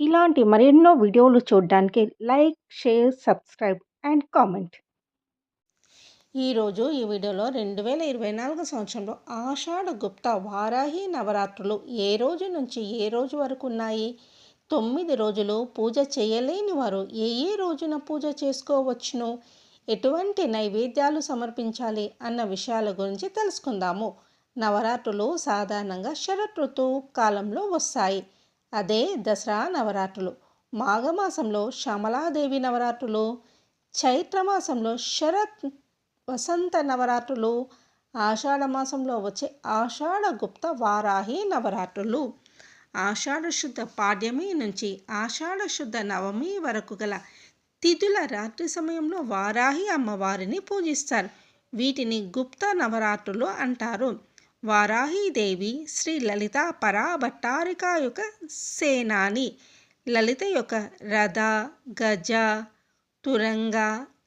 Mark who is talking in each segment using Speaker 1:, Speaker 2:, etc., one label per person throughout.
Speaker 1: ఇలాంటి మరెన్నో వీడియోలు చూడడానికి like share subscribe and comment.
Speaker 2: ఈరోజు ఈ వీడియోలో రెండు వేల ఇరవై నాలుగు సంవత్సరంలో ఆషాఢ గుప్త వారాహి నవరాత్రులు ఏ రోజు నుంచి ఏ రోజు వరకు ఉన్నాయి? తొమ్మిది రోజులు పూజ చేయలేని వారు ఏ ఏ రోజున పూజ చేసుకోవచ్చును? ఎటువంటి నైవేద్యాలు సమర్పించాలి అన్న విషయాల గురించి తెలుసుకుందాము. నవరాత్రులు సాధారణంగా శరత్ కాలంలో వస్తాయి. అదే దసరా నవరాత్రులు. మాఘమాసంలో శ్యామలాదేవి నవరాత్రులు చైత్రమాసంలో శరత్ వసంత నవరాత్రులు ఆషాఢ మాసంలో వచ్చే ఆషాఢ గుప్త వారాహి నవరాత్రులు. ఆషాఢ శుద్ధ పాడ్యమి నుంచి ఆషాఢ శుద్ధ నవమి వరకు గల తిథుల రాత్రి సమయంలో వారాహి అమ్మవారిని పూజిస్తారు. వీటిని గుప్త నవరాత్రులు అంటారు. వారాహీదేవి శ్రీ లలిత పరాభట్టారిక యొక్క సేనాని. లలిత యొక్క రథ గజ తురంగ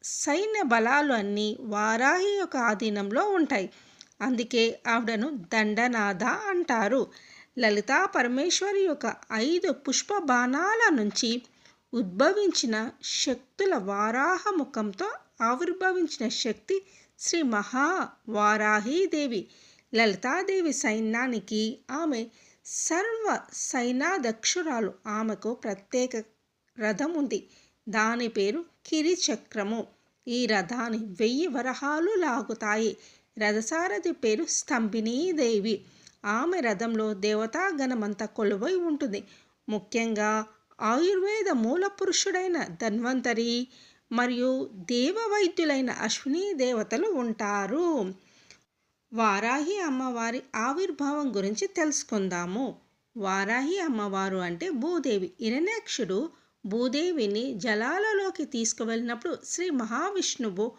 Speaker 2: సైన్య బలాలు అన్నీ వారాహి యొక్క ఆధీనంలో ఉంటాయి. అందుకే ఆవిడను దండనాథ అంటారు. లలితా పరమేశ్వరి యొక్క ఐదు పుష్ప బాణాల నుంచి ఉద్భవించిన శక్తుల వారాహ ముఖంతో ఆవిర్భవించిన శక్తి శ్రీ మహా వారాహీదేవి లలితాదేవి సైన్యానికి ఆమె సర్వ సైనాధ్యక్షురాలు ఆమెకు ప్రత్యేక రథం ఉంది. దాని పేరు కిరిచక్రము. ఈ రథాన్ని వెయ్యి వరహాలు లాగుతాయి. రథసారథి పేరు స్తంభినీదేవి. ఆమె రథంలో దేవతాగణమంతా కొలువై ఉంటుంది. ముఖ్యంగా ఆయుర్వేద మూల పురుషుడైన ధన్వంతరి మరియు దేవవైద్యులైన అశ్విని దేవతలు ఉంటారు. వారాహి అమ్మవారి ఆవిర్భావం గురించి తెలుసుకుందాము. వారాహి అమ్మవారు అంటే భూదేవి. ఇరణ్యాక్షుడు భూదేవిని జలాలలోకి తీసుకువెళ్ళినప్పుడు శ్రీ మహావిష్ణువు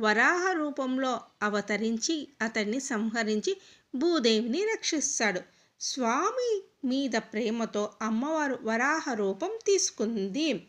Speaker 2: వరాహ రూపంలో అవతరించి అతన్ని సంహరించి భూదేవిని రక్షిస్తాడు. స్వామి మీద ప్రేమతో అమ్మవారు వరాహ రూపం తీసుకుంది.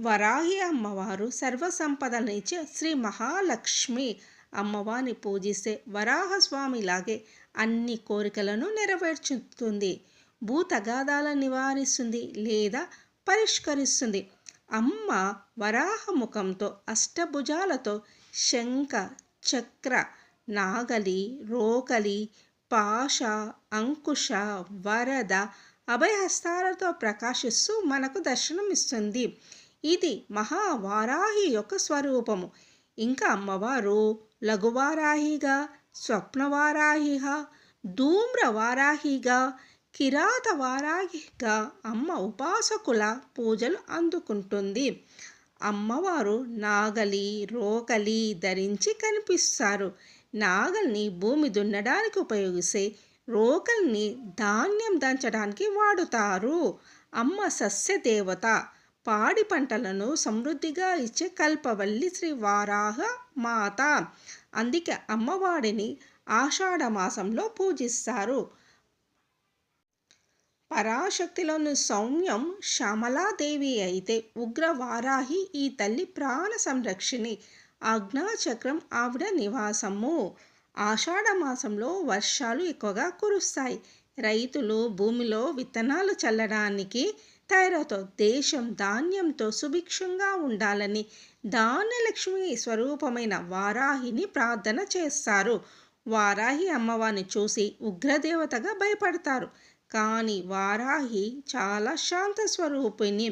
Speaker 2: వరాహి అమ్మవారు సర్వసంపదనిచ్చే శ్రీ మహాలక్ష్మి. అమ్మవారిని పూజిస్తే వరాహస్వామిలాగే అన్ని కోరికలను నెరవేర్చుతుంది. భూతగాదాలను నివారిస్తుంది లేదా పరిష్కరిస్తుంది. అమ్మ వరాహముఖంతో అష్టభుజాలతో శంఖ చక్ర నాగలి రోకలి పాష అంకుశ వరద అభయహస్తాలతో ప్రకాశిస్తూ మనకు దర్శనమిస్తుంది. ఇది మహావారాహి యొక్క స్వరూపము. ఇంకా అమ్మవారు లఘువారాహిగా స్వప్నవారాహిగా ధూమ్రవారాహిగా కిరాత వారాహిగా అమ్మ ఉపాసకుల పూజలు అందుకుంటుంది. అమ్మవారు నాగలి రోకలి ధరించి కనిపిస్తారు. నాగల్ని భూమి దున్నడానికి ఉపయోగిస్తే రోకల్ని ధాన్యం దంచడానికి వాడుతారు. అమ్మ సస్యదేవత పాడి పంటలను సమృద్ధిగా ఇచ్చే కల్పవల్లి శ్రీ వారాహ మాత. అందుకే అమ్మవారిని ఆషాఢ మాసంలో పూజిస్తారు. పరాశక్తిలోని సౌమ్యం శ్యామలాదేవి అయితే ఉగ్రవారాహి ఈ తల్లి ప్రాణ సంరక్షిణి. ఆజ్ఞాచక్రం ఆవిడ నివాసము. ఆషాఢ మాసంలో వర్షాలు ఎక్కువగా కురుస్తాయి. రైతులు భూమిలో విత్తనాలు చల్లడానికి తైరతో దేశం ధాన్యంతో సుభిక్షంగా ఉండాలని దానలక్ష్మి స్వరూపమైన వారాహిని ప్రార్థన చేస్తారు. వారాహి అమ్మవారిని చూసి ఉగ్రదేవతగా భయపడతారు. కానీ వారాహి చాలా శాంత స్వరూపిణి.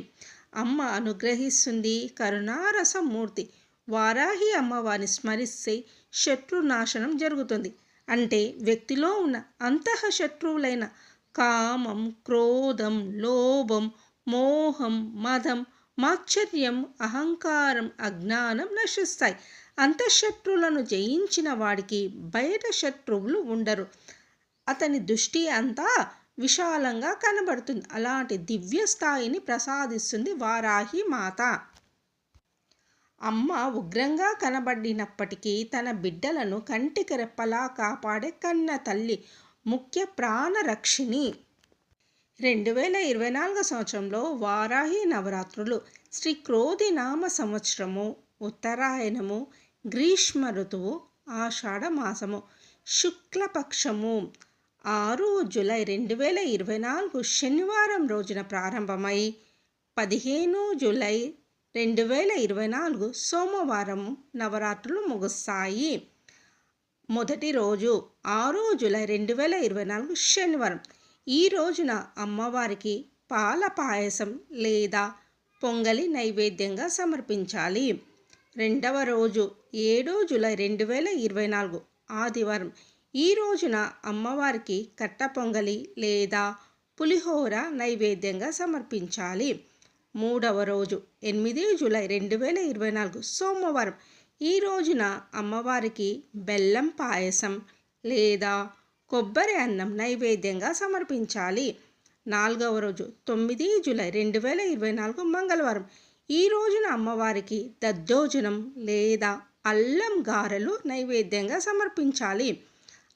Speaker 2: అమ్మ అనుగ్రహిస్తుంది కరుణారసమూర్తి. వారాహి అమ్మవారిని స్మరిస్తే శత్రునాశనం జరుగుతుంది. అంటే వ్యక్తిలో ఉన్న అంతః శత్రువులైన కామం క్రోధం లోభం మోహం మదం మాశ్చర్యం అహంకారం అజ్ఞానం నశిస్తాయి. అంతఃశత్రువులను జయించిన వాడికి బయట శత్రువులు ఉండరు. అతని దృష్టి అంతా విశాలంగా కనబడుతుంది. అలాంటి దివ్య స్థాయిని ప్రసాదిస్తుంది వారాహి మాత. అమ్మ ఉగ్రంగా కనబడినప్పటికీ తన బిడ్డలను కంటికి రెప్పలా కాపాడే కన్న తల్లి ముఖ్య ప్రాణరక్షిణి. రెండు వేల ఇరవై నాలుగు సంవత్సరంలో వారాహి నవరాత్రులు శ్రీ క్రోధి నామ సంవత్సరము ఉత్తరాయణము గ్రీష్మ ఋతువు ఆషాఢ మాసము శుక్లపక్షము. ఆరు జులై రెండు వేల ఇరవై నాలుగు శనివారం రోజున ప్రారంభమై పదిహేను జూలై రెండు వేల ఇరవై నాలుగు సోమవారం నవరాత్రులు ముగుస్తాయి. మొదటి రోజు ఆరు జూలై రెండు వేల ఇరవై నాలుగు శనివారం ఈ రోజున అమ్మవారికి పాల పాయసం లేదా పొంగలి నైవేద్యంగా సమర్పించాలి. రెండవ రోజు ఏడు జూలై రెండు వేల ఇరవై నాలుగు ఆదివారం ఈ రోజున అమ్మవారికి కట్ట పొంగలి లేదా పులిహోర నైవేద్యంగా సమర్పించాలి. మూడవ రోజు ఎనిమిది జూలై రెండు వేల ఇరవై నాలుగు సోమవారం ఈ రోజున అమ్మవారికి బెల్లం పాయసం లేదా కొబ్బరి అన్నం నైవేద్యంగా సమర్పించాలి. నాలుగవ రోజు తొమ్మిది జూలై రెండు వేల ఇరవై నాలుగు మంగళవారం. ఈ రోజున అమ్మవారికి దద్దోజనం లేదా అల్లం గారెలు నైవేద్యంగా సమర్పించాలి.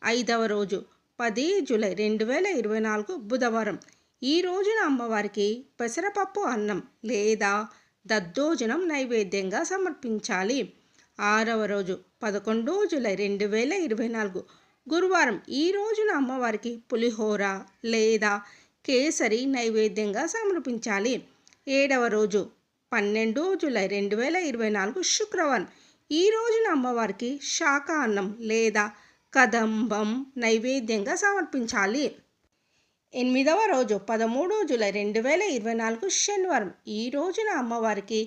Speaker 2: ఐదవ రోజు పది జూలై రెండు వేల ఇరవై నాలుగు బుధవారం. ఈ రోజున అమ్మవారికి పెసరపప్పు అన్నం లేదా దద్దోజనం నైవేద్యంగా సమర్పించాలి. ఆరవ రోజు పదకొండు జూలై రెండు వేల ఇరవై నాలుగు గురువారం ఈ రోజున అమ్మవారికి పులిహోర లేదా కేసరి నైవేద్యంగా సమర్పించాలి. ఏడవ రోజు పన్నెండు జూలై రెండు వేల ఇరవై నాలుగు శుక్రవారం ఈ రోజున అమ్మవారికి శాకాన్నం లేదా కదంబం నైవేద్యంగా సమర్పించాలి. ఎనిమిదవ రోజు పదమూడు జూలై రెండు వేల ఇరవై నాలుగు శనివారం ఈ రోజున అమ్మవారికి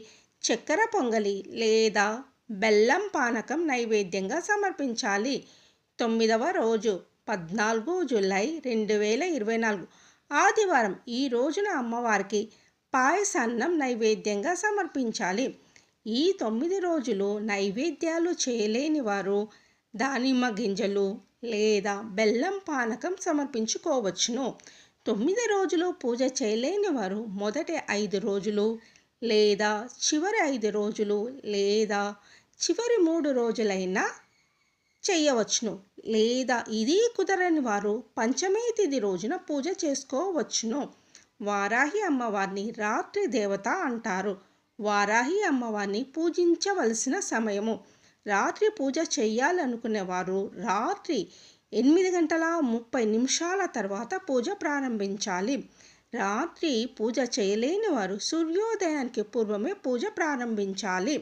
Speaker 2: చక్కెర పొంగలి లేదా బెల్లం పానకం నైవేద్యంగా సమర్పించాలి. తొమ్మిదవ రోజు పద్నాలుగు జూలై రెండు వేల ఇరవై నాలుగు. ఆదివారం ఈ రోజున అమ్మవారికి పాయసాన్నం నైవేద్యంగా సమర్పించాలి. ఈ తొమ్మిది రోజులు నైవేద్యాలు చేయలేని వారు దానిమ్మ గింజలు లేదా బెల్లం పానకం సమర్పించుకోవచ్చును. తొమ్మిది రోజులు పూజ చేయలేని వారు మొదటి ఐదు రోజులు లేదా చివరి ఐదు రోజులు లేదా చివరి మూడు రోజులైనా చేయవచ్చును. లేదా ఇది కుదరని వారు పంచమీ తిథి రోజున పూజ చేసుకోవచ్చును. వారాహి అమ్మవారిని రాత్రి దేవత అంటారు. వారాహి అమ్మవారిని పూజించవలసిన సమయము. రాత్రి పూజ చేయాలనుకునేవారు రాత్రి ఎనిమిది గంటల ముప్పై నిమిషాల తర్వాత పూజ ప్రారంభించాలి. రాత్రి పూజ చేయలేని వారు సూర్యోదయానికి పూర్వమే పూజ ప్రారంభించాలి.